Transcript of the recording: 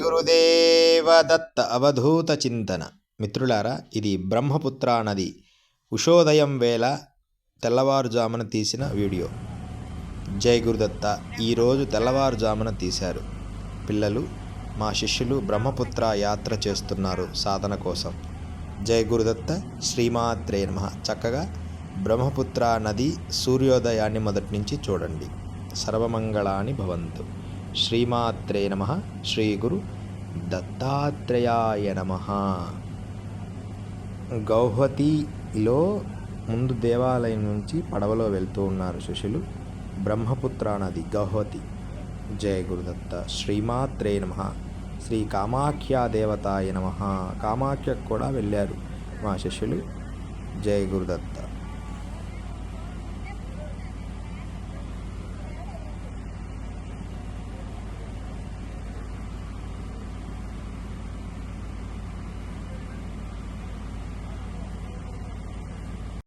గురుదేవ అవధూత చింతన. మిత్రులారా ఇది బ్రహ్మపుత్ర నది. ఉషోదయం వేళ తెల్లవారుజామున తీసిన వీడియో. జై గురుదత్త ఈరోజు తెల్లవారుజామున తీశారు. పిల్లలు మా శిష్యులు బ్రహ్మపుత్ర యాత్ర చేస్తున్నారు సాధన కోసం. జై గురుదత్త శ్రీమాత్రే నమ. చక్కగా బ్రహ్మపుత్ర నది సూర్యోదయాన్ని మొదటి నుంచి చూడండి. సర్వమంగళాని భవంతు. శ్రీమాత్రే నమ. శ్రీ గురు దత్తాత్రేయాయ నమ. గౌహతిలో ముందు దేవాలయం నుంచి పడవలో వెళ్తూ ఉన్నారు శిష్యులు. బ్రహ్మపుత్ర నది గౌహతి. జయ గురుదత్త శ్రీమాత్రే నమ. శ్రీ కామాఖ్యా దేవతాయ నమ. కామాఖ్యకు కూడా వెళ్ళారు మా శిష్యులు. జయ గురుదత్త